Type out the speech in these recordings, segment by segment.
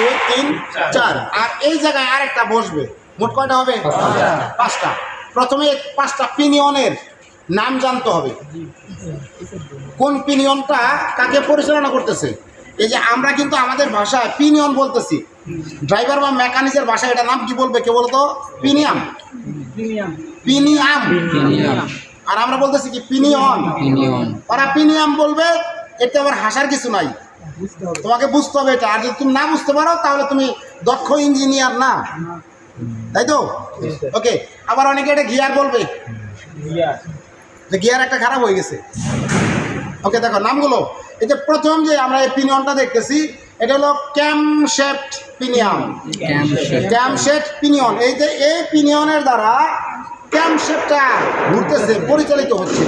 দুই তিন চার। আর এই জায়গায় আরেকটা বসবে। মোট কয়টা হবে? পাঁচটা। প্রথমে পাঁচটা পিনিয়নের নাম জানতে হবে। কোন পিনিয়নটা কাকে পরিচালনা করতেছে? এই যে আমরা কিন্তু আমাদের ভাষায় পিনিয়ন বলতেছি। ড্রাইভার বা মেকানিকের ভাষায় এটা নাম কি বলবে কে বলতো? পিনিয়াম। পিনিয়াম। আর আমরা বলতেছি কি পিনিয়ন। ওরা পিনিয়াম বলবে এতে আবার হাসার কিছু নাই। তোমাকে বুঝতে হবে এটা। আর যদি তুমি না বুঝতে পারো তাহলে তুমি দক্ষ ইঞ্জিনিয়ার না। তাই তো? ওকে আবার অনেকে এটা গিয়ার বলবে। যে গিয়ার একটা খারাপ হয়ে গেছে। ওকে দেখো নামগুলো। এই যে প্রথম যে আমরা এই পিনিয়নটা দেখতেছি এটা হলো ক্যাম শেফট পিনিয়াম ক্যাম শেফট পিনিয়ন। এই যে এই পিনিয়নের দ্বারা ক্যাম শেফটটা ঘুরতেছে পরিচালিত হচ্ছে।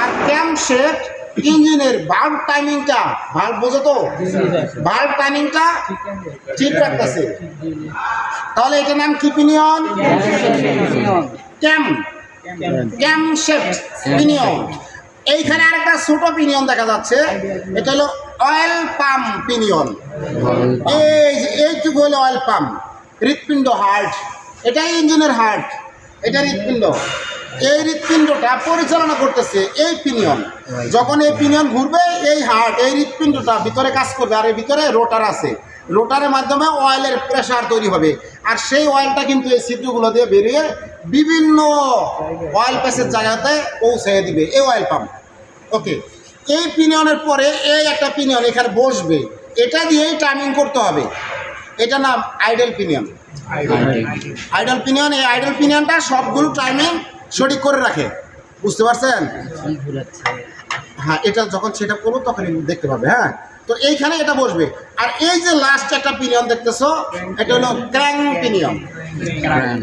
আর ক্যাম শেফট ইঞ্জিনের ভাল্ব টাইমিংটা ভাল্ব বোঝো তো? ভাল্ব টাইমিংটা ঠিক রাখতেছে। তাহলে এটার নাম কি pinion cam cam shaft pinion এইখানে আরেকটা ছোট পিনিয়ন দেখা যাচ্ছে। এটা হলো অয়েল পাম্প পিনিয়ন এই এইটুকু হলো অয়েল পাম্প হৃৎপিণ্ড হার্ট। এটাই ইঞ্জিনের হার্ট। এটা হৃৎপিণ্ড। এই হৃৎপিণ্ডটা পরিচালনা করতেছে এই পিনিয়ন। যখন এই পিনিয়ন ঘুরবে এই হার্ট এই হৃৎপিণ্ডটা ভিতরে কাজ করবে আর এর ভিতরে রোটার আছে। রোটারের মাধ্যমে অয়েলের প্রেশার তৈরি হবে। আর সেই অয়েলটা কিন্তু এই ছিদ্রগুলো দিয়ে বেরিয়ে বিভিন্ন অয়েল প্যাসের জায়গাতে পৌঁছে দিবে এই অয়েল পাম্প। ওকে এই পিনিয়নের পরে এই একটা পিনিয়ন এখানে বসবে। এটা দিয়েই টাইমিং করতে হবে। এটা নাম আইডেল পিনিয়ন। Idle pinion. এই আইডল পিনিয়নটা সবগুলো টাইমিং সঠিক করে রাখে। বুঝতে পারছেন? হ্যাঁ এটা যখন সেটা করব তখন দেখতে পাবে হ্যাঁ? তো এইখানে এটা বসবে। আর এই যে লাস্ট একটা পিনিয়ন দেখতেছো এটা হলো crank pinion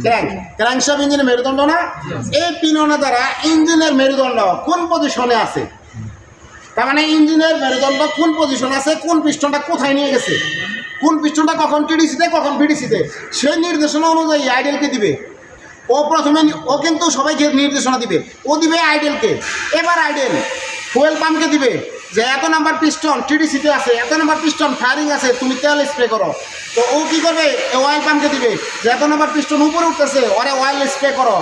crank crankshaft ইঞ্জিনের মেরুদণ্ড না? এই পিনিয়নের দ্বারা ইঞ্জিনের মেরুদণ্ড কোন পজিশনে আছে? তার মানে ইঞ্জিনের মেরুদণ্ড কোন পজিশনে আছে? কোন পিস্টনটা কোথায় নিয়ে গেছে? কোন পিস্টনটা কখন টিডিসিতে কখন বিডিসিতে সেই নির্দেশনা অনুযায়ী আইডেলকে দিবে। ও প্রথমে ও কিন্তু সবাইকে নির্দেশনা দিবে। ও দিবে আইডেলকে। এবার আইডেল, ফুয়েল পাম্পকে দিবে যে, এত নাম্বার পিস্টন, টিডিসিতে আছে, এত নাম্বার পিস্টন, ফায়ারিং আছে, তুমি তেল স্প্রে করো। তো ও কী করবে? অয়েল পাম্পকে দিবে যে, এত নাম্বার পিস্টন উপরে উঠতেছে, ওরে অয়েল স্প্রে করো।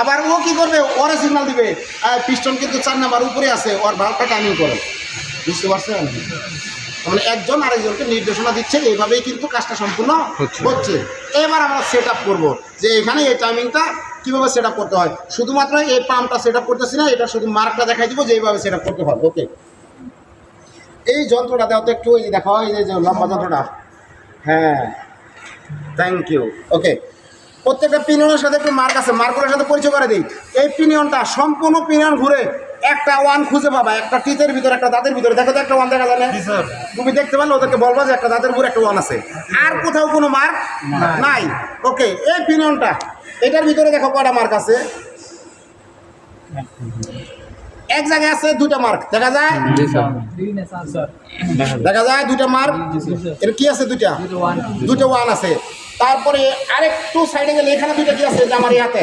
আবার ও কি করবে? ওরে সিগন্যাল দিবে পিস্টন কিন্তু চার নাম্বার উপরে আছে, ওর ভালটা টাইমিং করো। বুঝতে পারছেন? মানে একজন আরেকজনকে নির্দেশনা দিচ্ছে এইভাবেই কিন্তু কাজটা সম্পূর্ণ হচ্ছে। এবার আমরা সেট আপ করব যে এখানে এই টাইমিংটা কীভাবে সেট আপ করতে হয়। শুধুমাত্র এই পাম্পটা সেট আপ করতেছি না এটা শুধু মার্কটা দেখাই দিব যে এইভাবে সেট আপ করতে হয় ওকে এই যন্ত্রটা দেওয়া তো একটু এই যে দেখো এই যে যে লম্বা যন্ত্রটা। হ্যাঁ থ্যাংক ইউ ওকে প্রত্যেকটা পিনিয়নের সাথে একটু মার্ক আছে মার্কগুলোর সাথে পরিচয় করে দিই। এই পিনিয়নটা সম্পূর্ণ পিনিয়ন ঘুরে একটা ওয়ান খুঁজে পাবা একটা টিতের ভিতরে একটা দাঁতের ভিতরে। দেখো তো একটা ওয়ান দেখা যায় না? তুমি দেখতে পারলে ওদেরকে বলবা যে একটা দাঁতের উপরে একটা ওয়ান আছে। আর কোথাও কোনো মার্ক নাই। ওকে এই পিনিয়নটা এটার ভিতরে দেখো কয়টা মার্ক আছে? এক জায়গায় আছে দুটা মার্ক দেখা যায়? দেখা যায় দুটা মার্ক এটা কি আছে দুটা দুটো ওয়ান আছে। তারপরে আরেকটু সাইডে গেলে এখানে দুইটা কি আছে? যে আমার ইয়াতে।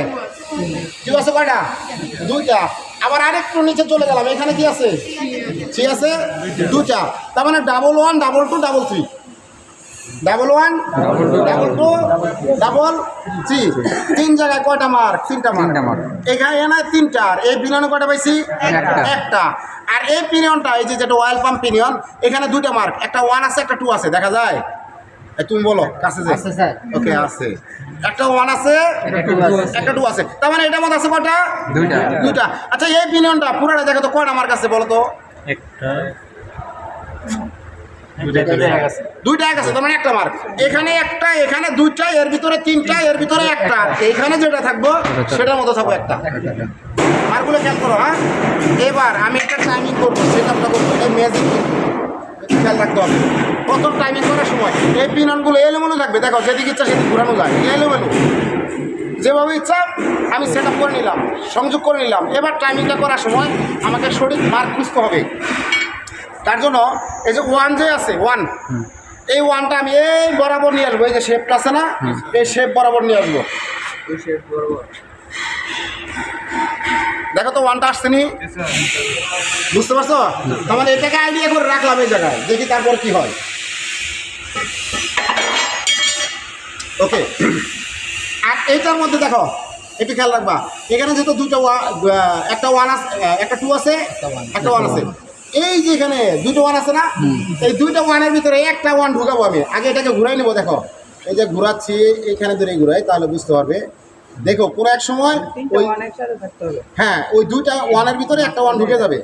কি আছে কয়টা? দুইটা। আবার আরেকটু নিচে চলে গেলাম এখানে কি আছে? ঠিক আছে? দুটা তার মানে double one double two double three double one double two double three তিন জায়গায় কয়টা মার্ক তিনটা মার্ক। এখানে এখানে তিনটা আর এই পিনিয়নে কয়টা পাইছি? একটা। একটা। আর এই পিনিয়নটা এই যে যেটা অয়েল পাম্প পিনিয়ন এখানে দুইটা মার্ক একটা ওয়ান আছে একটা টু আছে দেখা যায়? তুমি বলো কাছে যে আছে, স্যার। ওকে আছে। একটা ওয়ান আছে একটা টু আছে। তার মানে এটার মধ্যে আছে কয়টা? দুইটা। দুইটা। আচ্ছা এই পিনিয়নটা পুরোটা দেখো তো কয়টা মার্ক আছে বলো তো? দুইটা এক আছে তার মানে একটা মার্ক এখানে একটা এখানে দুইটা এর ভিতরে তিনটা এর ভিতরে একটা। এখানে যেটা থাকব সেটার মতো থাকব একটা। মার্কগুলো খেয়াল করো হ্যাঁ? এবার আমি একটা টাইমিং করব সেটা আমরা করব এই ম্যাজিক খেয়াল রাখতে হবে। প্রথম টাইমিং করার সময় এই পিননগুলো এলোমেলো থাকবে। দেখো যেদিকে ইচ্ছা সেদিকে ঘুরানো যায়। এলোমেলো। যেভাবে ইচ্ছা আমি সেট আপ করে নিলাম সংযোগ করে নিলাম। এবার টাইমিংটা করার সময় আমাকে সঠিক মার্ক খুঁজতে হবে। তার জন্য এই যে ওয়ান যে আছে ওয়ান এই ওয়ানটা আমি এই বরাবর নিয়ে আসব। এই যে শেপটা আছে না এই শেপ বরাবর নিয়ে আসব। দেখো তো ওয়ানটা আসছে নি? বুঝতে পারছ? মানে এটাকে আইডিয়া করে রাখলাম এই জায়গায় দেখি তারপর কি হয়। ওকে আর এইটার মধ্যে দেখো একটু খেয়াল রাখবা। এখানে যেহেতু দুটো একটা ওয়ান আছে একটা টু আছে একটা ওয়ান আছে। এই যে এখানে দুটো ওয়ান আছে না এই দুইটা ওয়ানের ভিতরে একটা ওয়ান ঢুকাবো আমি। আগে এটাকে ঘুরাই নেব দেখো। এই যে ঘুরাচ্ছি এখানে ধরে ঘুরাই তাহলে বুঝতে পারবে। দেখো কোনো এক সময় ওই হ্যাঁ ওই দুইটা ওয়ানের ভিতরে একটা ওয়ান ঢুকে যাবে।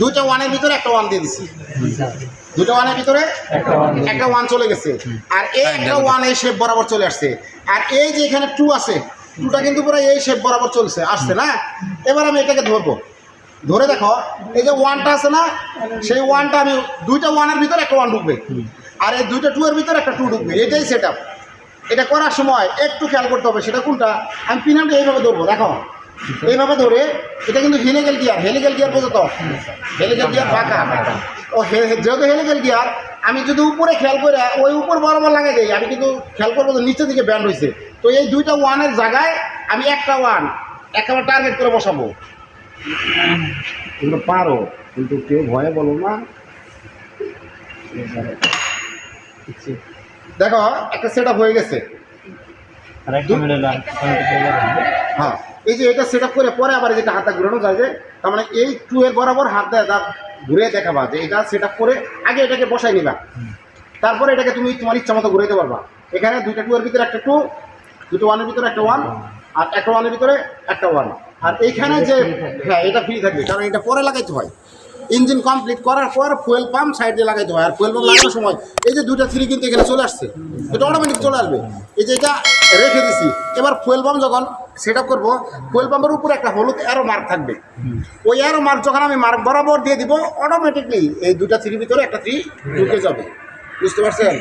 দুইটা ওয়ানের ভিতরে একটা ওয়ান দিয়ে দিছি। দুটো ওয়ানের ভিতরে একটা ওয়ান চলে গেছে। আর এই একটা ওয়ান এই শেপ বরাবর চলে আসছে। আর এই যে এখানে টু আছে টুটা কিন্তু পুরো এই শেপ বরাবর চলছে আসছে না? এবার আমি এটাকে ধরবো। ধরে দেখো এই যে ওয়ানটা আছে না সেই ওয়ানটা আমি দুইটা ওয়ানের ভিতরে একটা ওয়ান ঢুকবে। আর এই দুইটা টু এর ভিতরে একটা টু ঢুকবে। এটাই সেট এটা করার সময় একটু খেয়াল করতে হবে সেটা কোনটা? আমি পিনামটা এইভাবে ধরবো, দেখো। এইভাবে ধরে, এটা কিন্তু হেলিক্যাল গিয়ার হেলিক্যাল গিয়ার বোঝো তো হেলিক্যাল গিয়ার বাঁকা ও যেহেতু হেলিক্যাল গিয়ার আমি যদি উপরে খেয়াল করে, ওই উপর বরাবর লাগাই দিই, আমি কিন্তু খেয়াল করব নিচের দিকে ব্যান্ড হয়েছে তো এই দুইটা ওয়ানের জায়গায় আমি একটা ওয়ান একেবারে টার্গেট করে বসাবো। কিন্তু পারো, কিন্তু কেউ ভয়ে বলো না। দেখো একটা সেট হয়ে গেছে। হ্যাঁ এই যে এটা সেট করে পরে আবার যেটা হাতটা ঘুরানো যায় যে তার মানে এই টু এর বরাবর হাত দেয় দাঁত ঘুরে দেখাবা যে এটা সেট করে আগে এটাকে বসাই নিবা। তারপরে এটাকে তুমি তোমার ইচ্ছা মতো ঘুরাইতে পারবা। এখানে দুইটা টু এর ভিতরে একটা টু দুটো ওয়ানের ভিতরে একটা ওয়ান আর একটা ওয়ানের ভিতরে একটা ওয়ান আর এইখানে যে হ্যাঁ এটা ফ্রি থাকবে কারণ এটা পরে লাগাইতে হয়। ইঞ্জিন কমপ্লিট করার পর ফুয়েল পাম্প সাইড দিয়ে লাগাইতে হয়। আর ফুয়েল পাম্প লাগানোর সময় এই যে দুইটা থ্রি কিন্তু এখানে চলে আসছে, এটা অটোমেটিক চলে আসবে। এই যে এটা রেখে দিছি। এবার ফুয়েল পাম্প যখন সেট আপ করব ফুয়েল পাম্পের উপরে একটা হলুদ অ্যারো মার্ক থাকবে। ওই অ্যারো মার্ক যখন আমি মার্ক বরাবর দিয়ে দিব অটোমেটিকলি এই দুটা থ্রির ভিতরে একটা থ্রি ঢুকে যাবে। বুঝতে পারছেন?